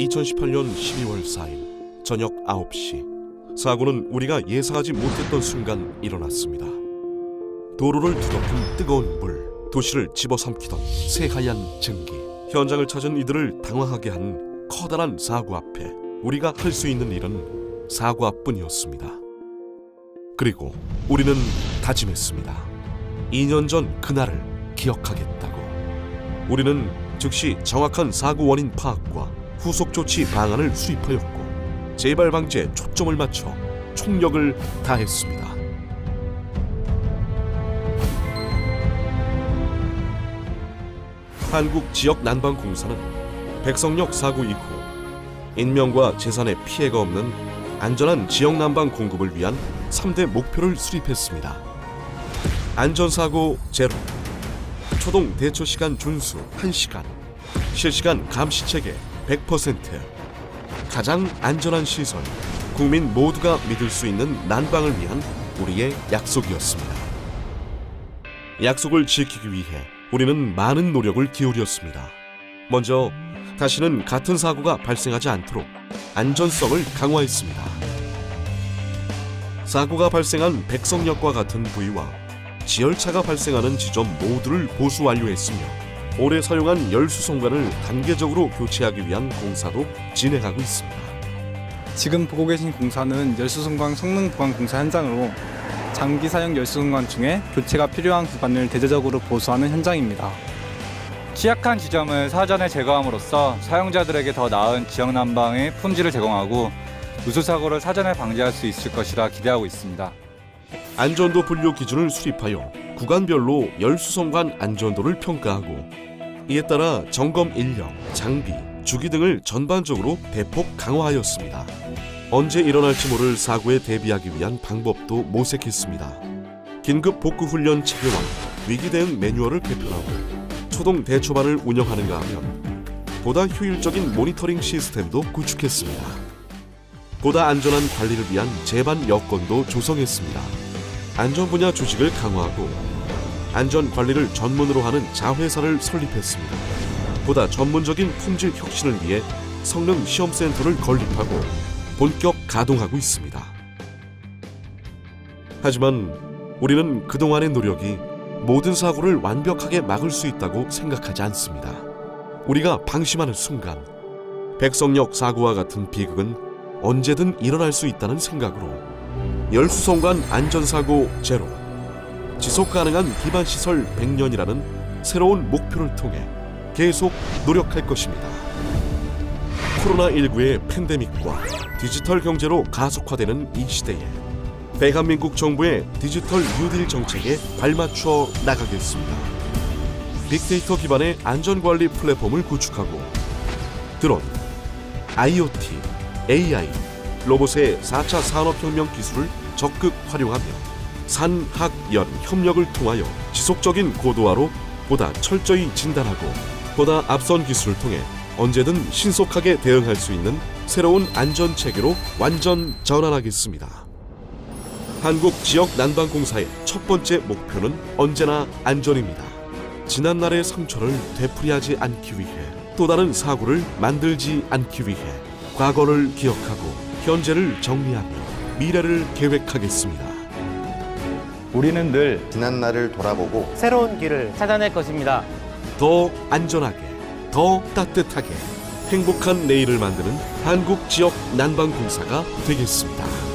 2018년 12월 4일 저녁 9시 사고는 우리가 예상하지 못했던 순간 일어났습니다. 도로를 뒤덮은 뜨거운 물, 도시를 집어삼키던 새하얀 증기. 현장을 찾은 이들을 당황하게 한 커다란 사고 앞에 우리가 할 수 있는 일은 사과뿐이었습니다. 그리고 우리는 다짐했습니다. 2년 전 그날을 기억하겠다고. 우리는 즉시 정확한 사고 원인 파악과 후속 조치 방안을 수립하였고 재발 방지에 초점을 맞춰 총력을 다했습니다. 한국 지역 난방 공사는 백성역 사고 이후 인명과 재산에 피해가 없는 안전한 지역 난방 공급을 위한 3대 목표를 수립했습니다. 안전사고 제로, 초동 대처 시간 준수 1시간, 실시간 감시 체계 100%, 가장 안전한 시설, 국민 모두가 믿을 수 있는 난방을 위한 우리의 약속이었습니다. 약속을 지키기 위해 우리는 많은 노력을 기울였습니다. 먼저 다시는 같은 사고가 발생하지 않도록 안전성을 강화했습니다. 사고가 발생한 백성역과 같은 부위와 지열차가 발생하는 지점 모두를 보수 완료했으며 올해 사용한 열수송관을 단계적으로 교체하기 위한 공사도 진행하고 있습니다. 지금 보고 계신 공사는 열수송관 성능 보강 공사 현장으로 장기 사용 열수송관 중에 교체가 필요한 구간을 대대적으로 보수하는 현장입니다. 취약한 지점을 사전에 제거함으로써 사용자들에게 더 나은 지역 난방의 품질을 제공하고 누수 사고를 사전에 방지할 수 있을 것이라 기대하고 있습니다. 안전도 분류 기준을 수립하여 구간별로 열수송관 안전도를 평가하고 이에 따라 점검 인력, 장비, 주기 등을 전반적으로 대폭 강화하였습니다. 언제 일어날지 모를 사고에 대비하기 위한 방법도 모색했습니다. 긴급 복구 훈련 체계와 위기 대응 매뉴얼을 개편하고 초동 대처반을 운영하는가 하면 보다 효율적인 모니터링 시스템도 구축했습니다. 보다 안전한 관리를 위한 제반 여건도 조성했습니다. 안전 분야 조직을 강화하고 안전 관리를 전문으로 하는 자회사를 설립했습니다. 보다 전문적인 품질 혁신을 위해 성능 시험 센터를 건립하고 본격 가동하고 있습니다. 하지만 우리는 그동안의 노력이 모든 사고를 완벽하게 막을 수 있다고 생각하지 않습니다. 우리가 방심하는 순간 백성역 사고와 같은 비극은 언제든 일어날 수 있다는 생각으로 열수송관 안전사고 제로 지속 가능한 기반 시설 100년이라는 새로운 목표를 통해 계속 노력할 것입니다. 코로나19의 팬데믹과 디지털 경제로 가속화되는 이 시대에 대한민국 정부의 디지털 뉴딜 정책에 발맞추어 나가겠습니다. 빅데이터 기반의 안전관리 플랫폼을 구축하고 드론, IoT, AI, 로봇의 4차 산업혁명 기술을 적극 활용하며 산학연 협력을 통하여 지속적인 고도화로 보다 철저히 진단하고 보다 앞선 기술을 통해 언제든 신속하게 대응할 수 있는 새로운 안전 체계로 완전 전환하겠습니다. 한국 지역 난방공사의 첫 번째 목표는 언제나 안전입니다. 지난날의 상처를 되풀이하지 않기 위해 또 다른 사고를 만들지 않기 위해 과거를 기억하고 현재를 정리하며 미래를 계획하겠습니다. 우리는 늘 지난 날을 돌아보고 새로운 길을 찾아낼 것입니다. 더 안전하게, 더 따뜻하게 행복한 내일을 만드는 한국 지역 난방공사가 되겠습니다.